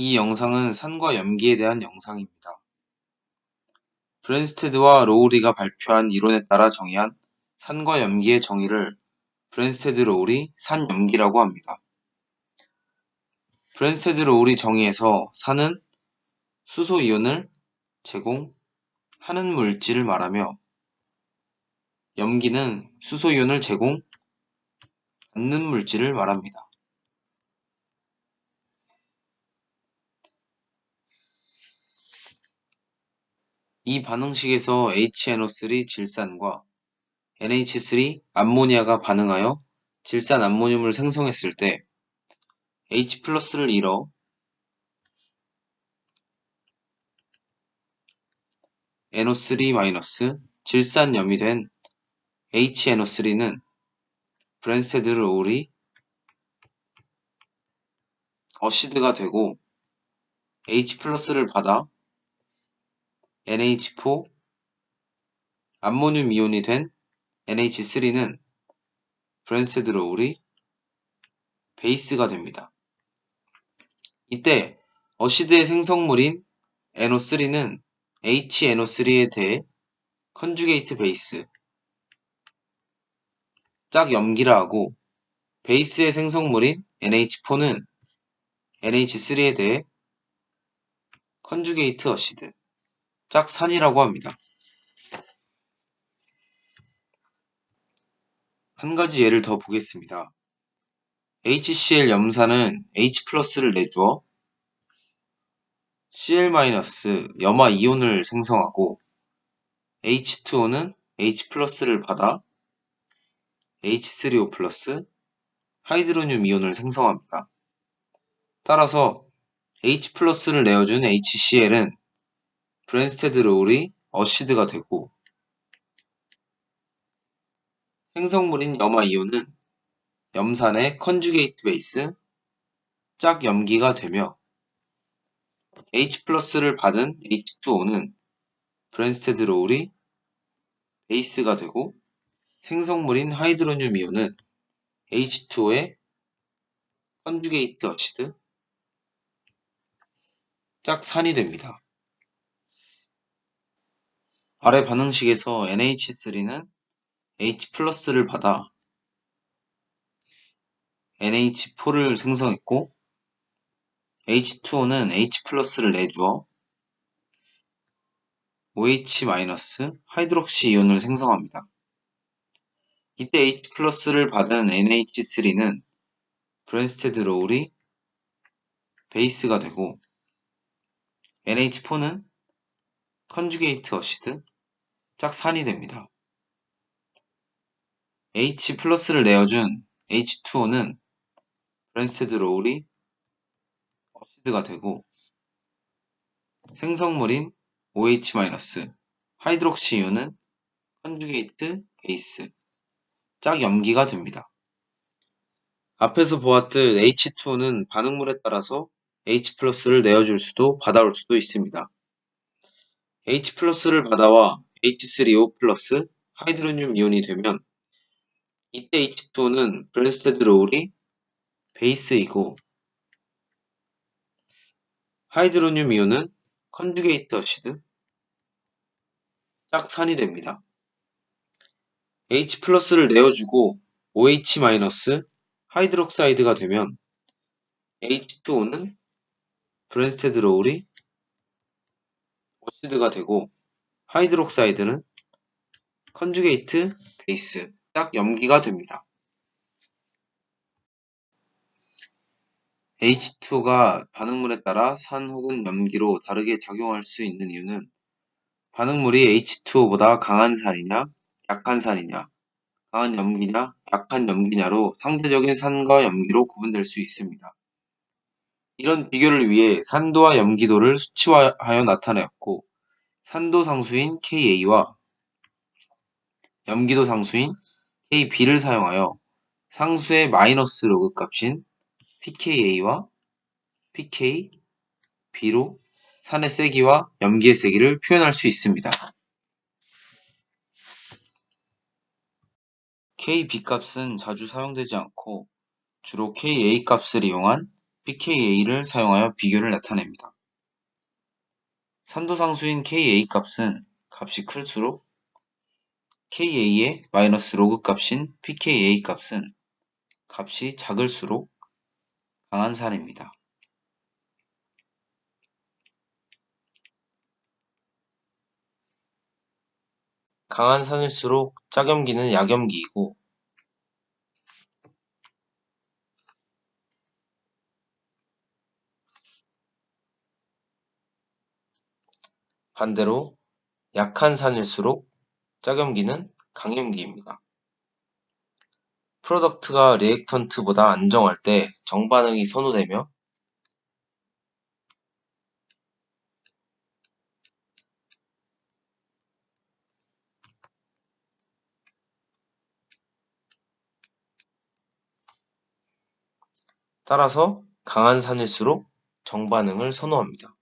이 영상은 산과 염기에 대한 영상입니다. 브랜스테드와 로우리가 발표한 이론에 따라 정의한 산과 염기의 정의를 브랜스테드 로우리 산염기라고 합니다. 브랜스테드 로우리 정의에서 산은 수소 이온을 제공하는 물질을 말하며 염기는 수소 이온을 제공 않는 물질을 말합니다. 이 반응식에서 HNO3 질산과 NH3 암모니아가 반응하여 질산 암모늄을 생성했을 때 H+를 잃어 NO3- 질산염이 된 HNO3는 브랜스테드 로울이 어시드가 되고 H+를 받아 NH4 암모늄 이온이 된 NH3는 브랜스테드 로울이 베이스가 됩니다. 이때 어시드의 생성물인 NO3는 HNO3에 대해 컨주게이트 베이스 짝 염기라 하고 베이스의 생성물인 NH4는 NH3에 대해 컨주게이트 어시드 짝산이라고 합니다. 한 가지 예를 더 보겠습니다. HCl 염산은 H+를 내주어 Cl- 염화 이온을 생성하고 H2O는 H+를 받아 H3O+, 하이드로늄 이온을 생성합니다. 따라서 H+를 내어준 HCl은 브랜스테드 로울이 어시드가 되고 생성물인 염화 이온은 염산의 컨주게이트 베이스 짝 염기가 되며 H+를 받은 H2O는 브랜스테드 로울이 베이스가 되고 생성물인 하이드로늄 이온은 H2O의 컨주게이트 어시드 짝산이 됩니다. 아래 반응식에서 NH3는 H+를 받아 NH4를 생성했고 H2O는 H+를 내주어 OH- 하이드록시 이온을 생성합니다. 이때 H+를 받은 NH3는 브랜스테드 로울이 베이스가 되고 NH4는 컨주게이트 어시드 짝산이 됩니다. H+를 내어준 H2O는 브랜스테드 로울이 어시드가 되고 생성물인 OH- 하이드록시 이온은 컨주게이트 베이스 짝 염기가 됩니다. 앞에서 보았듯 H2O는 반응물에 따라서 H+를 내어줄 수도 받아올 수도 있습니다. H+를 받아와 H3O+, 하이드로늄 이온이 되면 이때 H2O는 브랜스테드 로울이 베이스이고 하이드로늄 이온은 컨주게이트 어시드 짝산이 됩니다. H+를 내어주고 OH- 하이드록사이드가 되면 H2O는 브랜스테드 로울이 어시드가 되고 하이드록사이드는 컨주게이트 베이스 딱 염기가 됩니다. H2가 반응물에 따라 산 혹은 염기로 다르게 작용할 수 있는 이유는 반응물이 H2O보다 강한 산이냐, 약한 산이냐, 강한 염기냐, 약한 염기냐로 상대적인 산과 염기로 구분될 수 있습니다. 이런 비교를 위해 산도와 염기도를 수치화하여 나타내었고 산도 상수인 KA와 염기도 상수인 KB를 사용하여 상수의 마이너스 로그 값인 pKa와 pKb로 산의 세기와 염기의 세기를 표현할 수 있습니다. KB 값은 자주 사용되지 않고 주로 KA 값을 이용한 pKa를 사용하여 비교를 나타냅니다. 산도상수인 Ka 값은 값이 클수록 Ka의 마이너스 로그 값인 pKa 값은 값이 작을수록 강한 산입니다. 강한 산일수록 짝염기는 약염기이고 반대로 약한 산일수록 짝염기는 강염기입니다. 프로덕트가 리액턴트보다 안정할 때 정반응이 선호되며 따라서 강한 산일수록 정반응을 선호합니다.